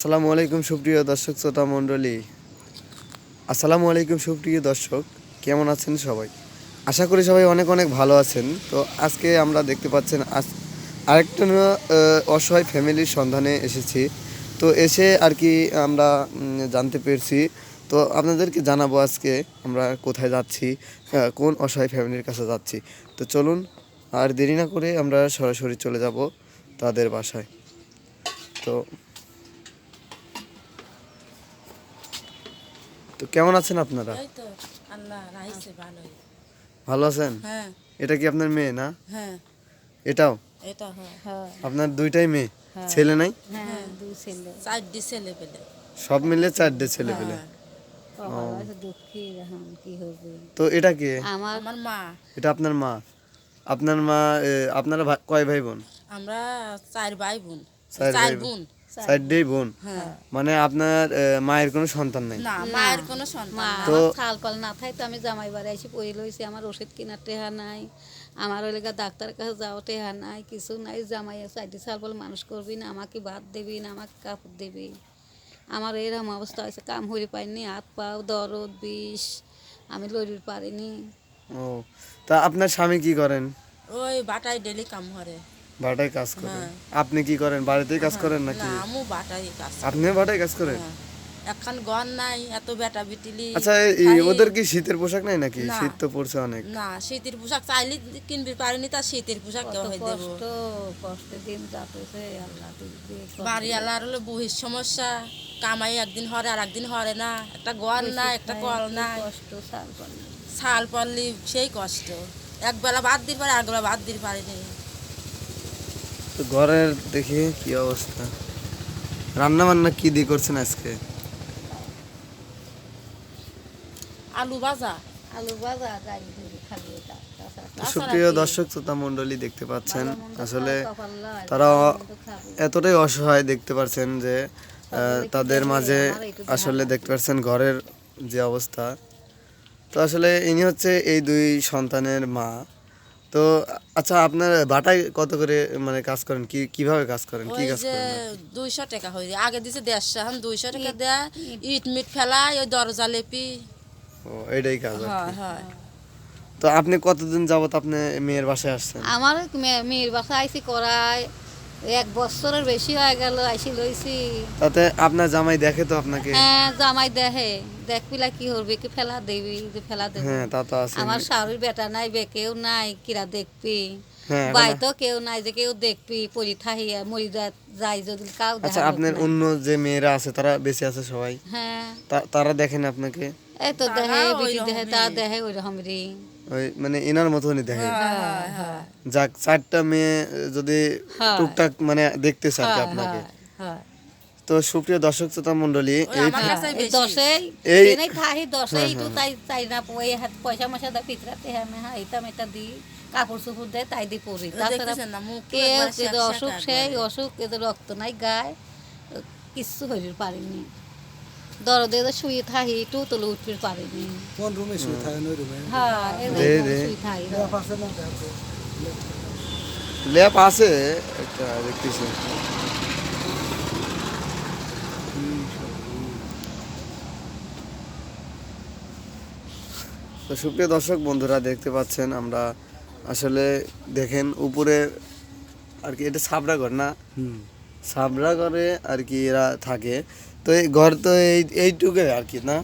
আসসালামু আলাইকুম সুপ্রিয় দর্শক শ্রোতা মণ্ডলী। আসসালামু আলাইকুম সুপ্রিয় দর্শক, কেমন আছেন সবাই? আশা করি সবাই অনেক অনেক ভালো আছেন। তো আজকে আমরা দেখতে পাচ্ছেন আজ আরেকটা অসহায় ফ্যামিলির সন্ধানে এসেছি। তো এসে আর কি আমরা জানতে পেরেছি। তো আপনাদেরকে জানাব আজকে আমরা কোথায় যাচ্ছি কোন অসহায় ফ্যামিলির কাছে যাচ্ছি। তো চলুন, আর দেরি না করে আমরা সরাসরি চলে যাব তাদের বাসায়। তো তো কেমন আছেন আপনারা? ভালো আছেন? হ্যাঁ। এটা কি আপনার মেয়ে না? হ্যাঁ। এটাও? এটা হয়। হ্যাঁ। আপনার দুইটাই মেয়ে? ছেলে নাই? হ্যাঁ দুই ছেলে। পেলে। সব মিলে চারটে ছেলে পেলে? তো এটা কে? আমার আমার মা। এটা আপনার মা? আপনার মা আপনারা কয় ভাই বোন? আমরা চার ভাই বোন। চার চার ভাই বোন। চারটেই বোন। হ্যাঁ। মানে আপনার মায়ের কোনো সন্তান নেই? না মায়ের কোনো সন্তান। তো- আমার থাল পাল না থাই তো আমি জামাই বাড়ি এসে পড়ে লইছি আমার ওষুধ কেনার টেহা নাই আমার ওই লেগা ডাক্তারের কাছে যাওয়া টেহা নাই কিছু নাই জামাই সাইডে সাল বল মানুষ করবি না আমাকে ভাত দিবি না আমাকে কাপড় দিবি। আমার এরকম অবস্থা হয়েছে কাম হরি পাইনি হাত পাও দরদ বিষ আমি লড়ির পারিনি। ও তা আপনার স্বামী কি করেন? ওই বাটাই ডেলি কাম করে। ভাটায় কাজ করেন। হ্যাঁ। আপনি কি করেন? বাড়িতেই কাজ করেন না নাকি? আমু বাটাই কাজ করি। আপনিও ভাটায় কাজ করেন? হ্যাঁ। এখন গন নাই এত বেটা বিটিলি আচ্ছা ওদের কি শীতের পোশাক নাই নাকি? শীত তো পড়ছে অনেক। না শীতের পোশাক চাইলে কিনবি পারিনি তা শীতের পোশাক হয় দেবো। কষ্ট কষ্টের দিন যাতেছে আল্লাহ বাড়ি আলার হলো বহির সমস্যা কামাই একদিন হরে আর একদিন হরে না। একটা গল না একটা কল নাই। কষ্ট সাল না। ছাল পড়লি সেই কষ্ট। একবেলা বাদ দিতে পারে একবেলা বাদ দিতে পারিনি তো ঘরের দেখি কি অবস্থা। রান্না বান্না কি দিয়ে করছেন আজকে? আলু ভাজা। আলু ভাজা সুপ্রিয় দর্শক শ্রোতা মণ্ডলী দেখতে পাচ্ছেন। আসলে তারা এতটাই অসহায় দেখতে পাচ্ছেন যে আহ, তাদের মাঝে আসলে দেখতে পাচ্ছেন ঘরের যে অবস্থা। তো আসলে ইনি হচ্ছে এই দুই সন্তানের মা। তো আচ্ছা আপনার বাটায় কত করে মানে কাজ করেন? কি কীভাবে কাজ করেন? কি কাজ করেন? দুইশো টাকা হয়ে যায় আগে দিছে দেড়শো এখন দুইশো টাকা দেয় ইট মিট ফেলাই ওই দরজা লেপি। ও এটাই কাজ হ্যাঁ হ্যাঁ। তো আপনি কতদিন যাবত আপনি মেয়ের বাসায় আসছেন? আমার মেয়ের বাসায় আইসি করায় এক বছরের বেশি হয়ে গেল আইসি লইছি। তাতে আপনার জামাই দেখে তো আপনাকে? হ্যাঁ জামাই দেহে দেখবিলা কি হরবি কি ফেলা দেবি যে ফেলা দেবি। হ্যাঁ তা তো আছে আমার শাড়ির বেটা নাই বে কেউ নাই কিরা দেখবি? হ্যাঁ বাই তো কেউ নাই যে কেউ দেখবি পরি থাহিয়া মরি যায় যাই যদি কাউ আচ্ছা আপনার অন্য যে মেয়েরা আছে তারা বেঁচে আছে সবাই? হ্যাঁ। তা- তারা দেখেন আপনাকে? এই তো দেখে বিটি ওইরকমই। তার দেহে ওই রকম রে ওই মানে এনার মতনই দেখে। হয় হয় যাক চারটা মেয়ে যদি হ্যাঁ। টুকটাক মানে দেখতেছে আর আপনাকে। হ্যাঁ তো সুপ্রিয় দর্শক শ্রোতা মন্ডলী এই এই বেশি। দশে এই- এই থাহি দশে ইটু তাই তাই না ওই হাত পয়সা মশা দা পিতরাতে হ্যাঁ হ্যাঁ এটা মেটা দি কাপড় চোপড় দেয় তাই দি পরি। তাছাড়া কেউ অসুখ সেই অসুখ এদের রক্ত নাই গায়ে কিচ্ছু হইতে পারিনি। দরদে তো শুয়ে একটু তোলে উঠতে পারিনি কোন রুমে শুয়ে থাকেন ওই রুমে। হ্যাঁ এদের শুয়ে পাশে ল্যাপ আছে একটা দেখতেছি। তো সুপ্রিয় দর্শক বন্ধুরা দেখতে পাচ্ছেন আমরা আসলে দেখেন উপরে আর কি এটা সাবরা ঘর না? হুম। সাবরা ঘরে আর কি এরা থাকে। তো এই ঘর তো এই এইটুকু আর কি না?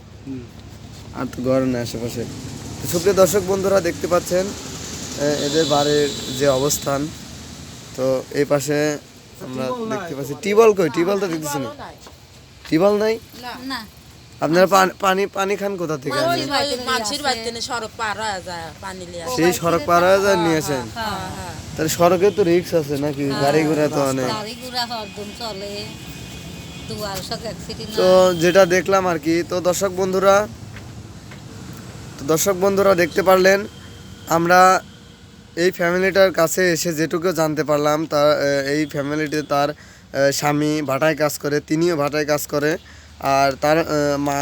আর তো ঘর না আশেপাশে। সুপ্রিয় দর্শক বন্ধুরা দেখতে পাচ্ছেন এদের বাড়ির যে অবস্থান। তো এই পাশে আমরা দেখতে পাচ্ছি টিবল কই? টিবল তো দেখতেছি না। নাই। টিবল নাই? না। আপনারা পানি- পানি পানি খান কোথা থেকে আনেন? ওই মাছির বাড়িতে নে সড়ক পার হয়ে যায় পানি লিয়ে আসে। সেই সড়ক পার হয়ে যায় নিয়েছেন হ্যাঁ হ্যাঁ। তাহলে সড়কে তো রিক্স আছে নাকি? গাড়ি ঘোড়া তো অনেক। গাড়ি ঘোড়া হরদম চলে। তো যেটা দেখলাম আর কি, তো দর্শক বন্ধুরা, তো দর্শক বন্ধুরা দেখতে পারলেন, আমরা এই ফ্যামিলিটার কাছে এসে যেটুকু জানতে পারলাম, তার এই ফ্যামিলিতে তার স্বামী ভাটায় কাজ করে, তিনিও ভাটায় কাজ করে, আর তার মা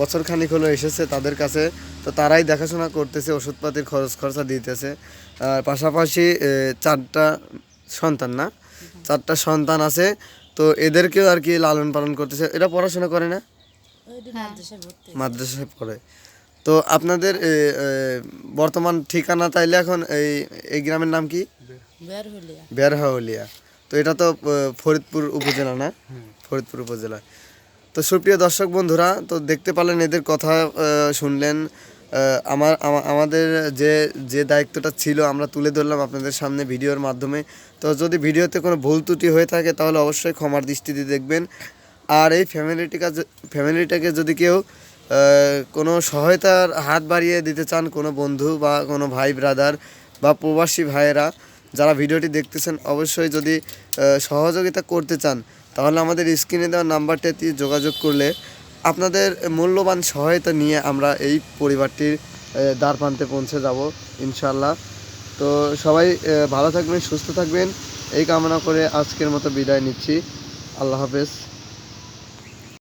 বছরখানিক হলো এসেছে তাদের কাছে, তো তারাই দেখাশোনা করতেছে, ওষুধপাতির খরচ খরচা দিতেছে, আর পাশাপাশি চারটা সন্তান না, চারটা সন্তান আছে তো এদেরকেও আর কি লালন পালন করতেছে। এরা পড়াশোনা করে না? মাদ্রাসায় পড়ে। তো আপনাদের বর্তমান ঠিকানা তাইলে এখন এই এই গ্রামের নাম কি? বেরহাউলিয়া। তো এটা তো ফরিদপুর উপজেলা না? ফরিদপুর উপজেলা। তো সুপ্রিয় দর্শক বন্ধুরা তো দেখতে পারলেন এদের কথা শুনলেন। আমার আমাদের যে যে দায়িত্বটা ছিল আমরা তুলে ধরলাম আপনাদের সামনে ভিডিওর মাধ্যমে। তো যদি ভিডিওতে কোনো ভুল ত্রুটি হয়ে থাকে তাহলে অবশ্যই ক্ষমার দৃষ্টিতে দেখবেন। আর এই ফ্যামিলিটিকে ফ্যামিলিটাকে যদি কেউ কোনো সহায়তার হাত বাড়িয়ে দিতে চান কোনো বন্ধু বা কোনো ভাই ব্রাদার বা প্রবাসী ভাইয়েরা যারা ভিডিওটি দেখতেছেন, অবশ্যই যদি সহযোগিতা করতে চান তাহলে আমাদের স্ক্রিনে দেওয়া নাম্বারটাতে যোগাযোগ করলে আপনাদের মূল্যবান সহায়তা নিয়ে আমরা এই পরিবারটির দ্বারপ্রান্তে দ্বার প্রান্তে পৌঁছে যাব ইনশাল্লাহ তো সবাই ভালো থাকবেন, সুস্থ থাকবেন। এই কামনা করে আজকের মতো বিদায় নিচ্ছি। আল্লাহ হাফেজ।